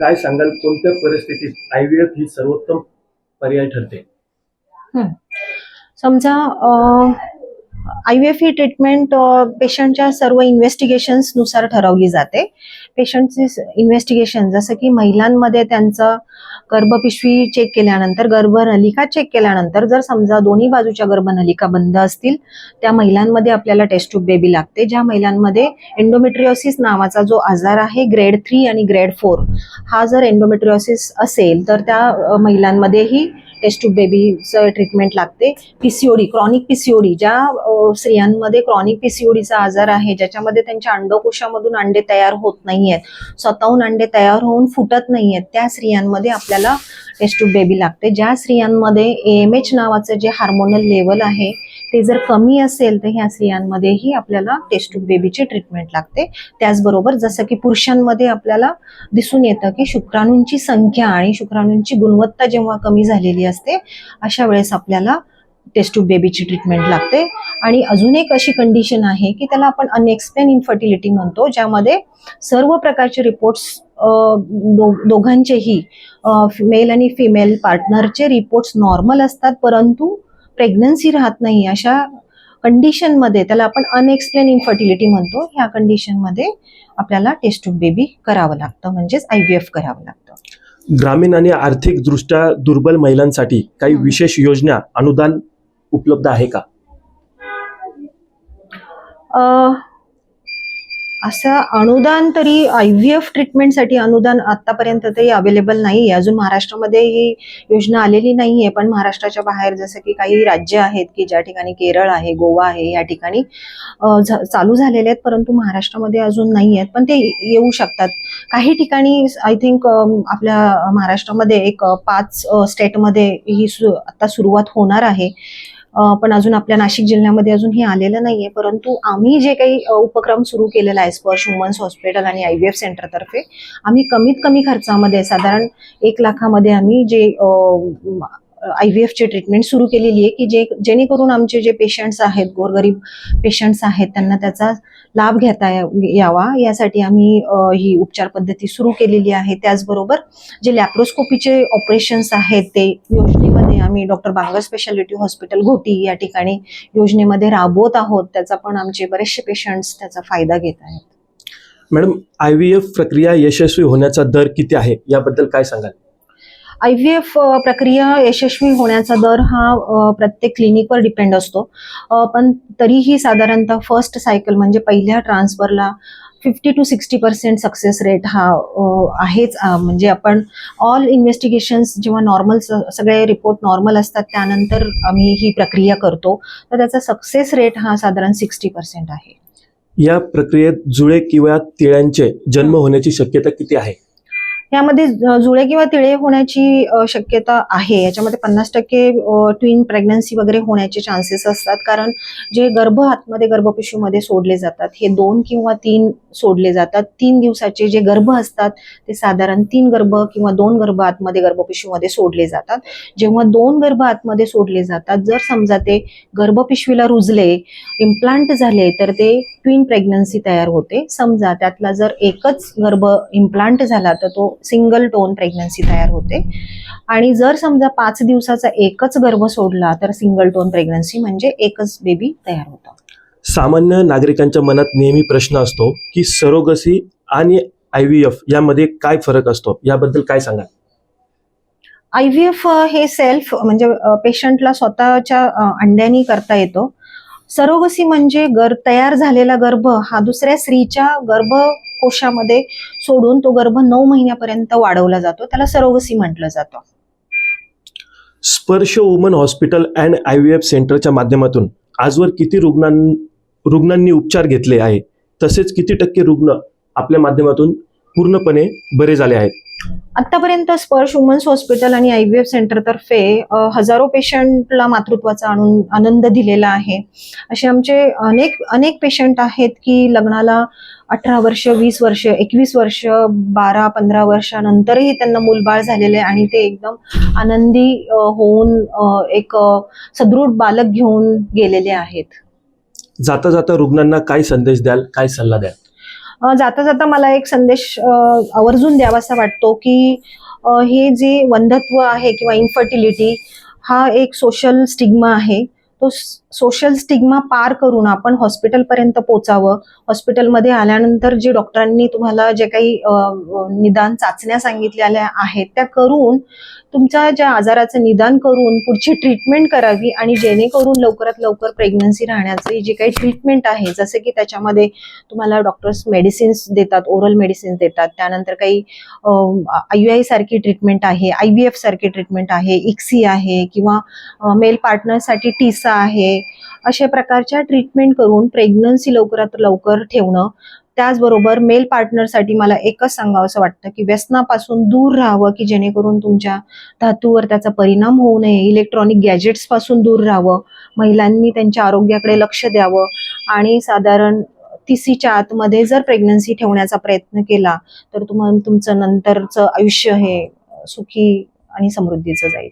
काय सांगाल? कोणत्या परिस्थितीत आयव्हीएफ ही सर्वोत्तम पर्याय ठरते? समजा आय एफ ही ट्रीटमेंट पेशंटच्या सर्व इन्व्हेस्टिगेशन्सनुसार ठरवली जाते. पेशंटची इन्व्हेस्टिगेशन जसं की महिलांमध्ये त्यांचं गर्भपिशवी चेक केल्यानंतर गर्भनलिका चेक केल्यानंतर जर समजा दोन्ही बाजूच्या गर्भनलिका बंद असतील त्या महिलांमध्ये आपल्याला टेस्ट ट्यूब बेबी लागते ज्या महिलांमध्ये एन्डोमेट्रिओसिस नावाचा जो आजार आहे ग्रेड थ्री आणि ग्रेड फोर हा जर एन्डोमेट्रिओसिस असेल तर त्या महिलांमध्येही टेस्ट टू बेबीचं ट्रीटमेंट लागते. पीसीओडी क्रॉनिक पीसीओडी ज्या स्त्रियांमध्ये क्रॉनिक पीसीओडीचा आजार आहे ज्याच्यामध्ये त्यांच्या अंडकोशामधून अंडे तयार होत नाहीयेत स्वतःहून अंडे तयार होऊन फुटत नाहीयेत त्या स्त्रियांमध्ये आपल्याला टेस्ट ट्यूब बेबी लागते. ज्या स्त्रियांमध्ये ए एम एच नावाचं जे हार्मोनल लेवल आहे ते जर कमी असेल तर ह्या स्त्रियांमध्येही आपल्याला टेस्ट ट्यूब बेबीची ट्रीटमेंट लागते. त्याचबरोबर जसं की पुरुषांमध्ये आपल्याला दिसून येतं की शुक्राणूंची संख्या आणि शुक्राणूंची गुणवत्ता जेव्हा कमी झालेली असते अशा वेळेस आपल्याला टेस्ट ट्यूब बेबीची ट्रीटमेंट लागते. आणि अजून एक अशी कंडिशन आहे की त्याला आपण अनएक्सप्लेन इन्फर्टिलिटी म्हणतो ज्यामध्ये सर्व प्रकारचे रिपोर्ट्स दोघांचेही मेल आणि फिमेल पार्टनरचे रिपोर्ट्स नॉर्मल असतात परंतु प्रेग्नन्सी राहत नाही. अशा कंडिशनमध्ये त्याला आपण अनएक्सप्लेन इन्फर्टिलिटी म्हणतो. ह्या कंडिशनमध्ये आपल्याला टेस्ट ट्यूब बेबी करावं लागतं म्हणजेच आय व्ही एफ करावं लागतं. ग्रामीण आणि आर्थिकदृष्ट्या दुर्बल महिलांसाठी काही. विशेष योजना अनुदान उपलब्ध आहे का? असं अनुदान तरी आय व्ही एफ ट्रीटमेंटसाठी अनुदान आतापर्यंत तरी अवेलेबल नाही आहे. अजून महाराष्ट्रामध्ये ही योजना आलेली नाही आहे. पण महाराष्ट्राच्या बाहेर जसं की काही राज्य आहेत की ज्या ठिकाणी केरळ आहे गोवा आहे या ठिकाणी चालू झालेले आहेत परंतु महाराष्ट्रामध्ये अजून नाही आहेत. पण ते येऊ शकतात. काही ठिकाणी आय थिंक आपल्या महाराष्ट्रामध्ये एक पाच स्टेटमध्ये ही सु आता सुरुवात होणार आहे. पण अजून आपल्या नाशिक जिल्ह्यामध्ये अजून हे आलेलं नाहीये. परंतु आम्ही जे काही उपक्रम सुरू केलेला आहे स्पर्श वुमन्स हॉस्पिटल आणि आय व्ही एफ सेंटरतर्फे आम्ही कमीत कमी खर्चामध्ये साधारण एक लाखामध्ये आम्ही जे आय व्ही एफची ट्रीटमेंट सुरू केलेली आहे की जे जेणेकरून आमचे जे पेशंट्स आहेत गोरगरीब पेशंट्स आहेत त्यांना त्याचा लाभ घेता यावा. यासाठी आम्ही ही उपचार पद्धती सुरू केलेली आहे. त्याचबरोबर जे लॅप्रोस्कोपीचे ऑपरेशन्स आहेत ते योजनेमध्ये आम्ही doctor Bangar speciality hospital Ghoti या ठिकाणी योजनेमध्ये राबवत आहोत. त्याचा पण आमचे बरेचसे पेशंट्स त्याचा फायदा घेत आहेत. मॅडम आय व्ही एफ प्रक्रिया यशस्वी होण्याचा दर किती आहे? याबद्दल काय सांगाल? आय व्ही एफ प्रक्रिया यशस्वी होण्याचा दर हा प्रत्येक क्लिनिकवर डिपेंड असतो. पण तरीही साधारणतः फर्स्ट सायकल म्हणजे पहिल्या ट्रान्सफरला fifty two sixty percent success rate हा आहेच म्हणजे आपण ऑल इन्व्हेस्टिगेशन्स जेव्हा नॉर्मल सगळे रिपोर्ट नॉर्मल असतात त्यानंतर आम्ही ही प्रक्रिया करतो. तर त्याचा सक्सेस रेट हा साधारण सिक्स्टी पर्सेंट आहे. या प्रक्रियेत जुळे किंवा तिळ्यांचे जन्म होण्याची शक्यता किती आहे? यामध्ये जुळे किंवा तिळे होण्याची शक्यता आहे. याच्यामध्ये पन्नास टक्के ट्विन प्रेग्नन्सी वगैरे होण्याचे चान्सेस असतात. कारण जे गर्भ आतमध्ये गर्भपिशवीमध्ये सोडले जातात हे दोन किंवा तीन सोडले जातात. तीन दिवसाचे जे गर्भ असतात ते साधारण तीन गर्भ किंवा दोन गर्भ आतमध्ये गर्भपिशवीमध्ये सोडले जातात. जेव्हा दोन गर्भ आतमध्ये सोडले जातात जर समजा ते गर्भपिशवीला रुजले इम्प्लांट झाले तर ते ट्विन प्रेग्नन्सी तयार होते. समजा त्यातला जर एकच गर्भ इम्प्लांट झाला तर तो सिंगल टोन प्रेग्नन्सी तयार होते. आणि जर समजा पाच दिवसाचा एकच गर्भ सोडला तर सिंगल टोन प्रेग्नन्सी म्हणजे एकच बेबी तयार होतं. सामान्य नागरिकांच्या मनात नेहमी प्रश्न असतो की सरोगसी आणि आय व्ही एफ यामध्ये काय फरक असतो? याबद्दल काय सांगाल? आय व्ही एफ हे सेल्फ म्हणजे पेशंटला स्वतःच्या अंड्यानी करता येतो. सरोगसी म्हणजे गर्भ तयार झालेला गर्भ हा दुसऱ्या स्त्रीच्या गर्भकोशामध्ये सोडून तो गर्भ नऊ महिन्यापर्यंत वाढवला जातो. त्याला सरोगसी म्हटलं जातं. Sparsh woman hospital and I V F सेंटरच्या माध्यमातून आजवर किती रुग्णां रुग्णांनी उपचार घेतले आहे तसेच किती टक्के रुग्ण आपल्या माध्यमातून पूर्णपणे बरे झाले आहेत? आतापर्यंत स्पर्श वुमन्स हॉस्पिटल आणि आय व्ही एफ सेंटरतर्फे हजारो पेशंटला मातृत्वाचा आणून आनंद दिलेला आहे. असे आमचे अनेक अनेक पेशंट आहेत की लग्नाला अठरा वर्ष वीस वर्ष एकवीस वर्ष बारा पंधरा वर्षानंतरही त्यांना मूलबाळ झालेले आहे आणि ते एकदम आनंदी होऊन एक सदृढ बालक घेऊन गेलेले आहेत. जाता जाता रुग्णांना काय संदेश द्याल काय सल्ला द्याल? जाता जाता मला एक संदेश आवर्जून द्यावासा वाटतो की हे जे वंधत्व आहे किंवा इन्फर्टिलिटी हा एक सोशल स्टिग्मा आहे. तो सोशल स्टिग्मा पार करून आपण हॉस्पिटलपर्यंत पोचावं. हॉस्पिटलमध्ये आल्यानंतर जे डॉक्टरांनी तुम्हाला जे काही निदान चाचण्या सांगितलेल्या आहेत त्या करून तुमच्या ज्या आजाराचं निदान करून पुढची ट्रीटमेंट करावी आणि जेणेकरून लवकरात लवकर प्रेग्नन्सी राहण्याची जी काही ट्रीटमेंट आहे जसे की त्याच्यामध्ये तुम्हाला डॉक्टर्स मेडिसिन्स देतात ओरल मेडिसिन्स देतात त्यानंतर काही आय यू आय सारखी ट्रीटमेंट आहे आय व्ही एफ सारखी ट्रीटमेंट आहे इक्सी आहे किंवा मेल पार्टनरसाठी टीसा आहे अशा प्रकारच्या ट्रीटमेंट करून प्रेग्नन्सी लवकरात लवकर ठेवणं. त्याचबरोबर मेल पार्टनरसाठी मला एकच सांगावं असं वाटतं की व्यसनापासून दूर राहावं की जेणेकरून तुमच्या धातूवर त्याचा परिणाम होऊ नये. इलेक्ट्रॉनिक गॅजेट्सपासून दूर राहावं. महिलांनी त्यांच्या आरोग्याकडे लक्ष द्यावं. आणि साधारण तिसीच्या आतमध्ये जर प्रेग्नन्सी ठेवण्याचा प्रयत्न केला तर तुम्हाला तुमचं नंतरचं आयुष्य हे सुखी आणि समृद्धीचं जाईल.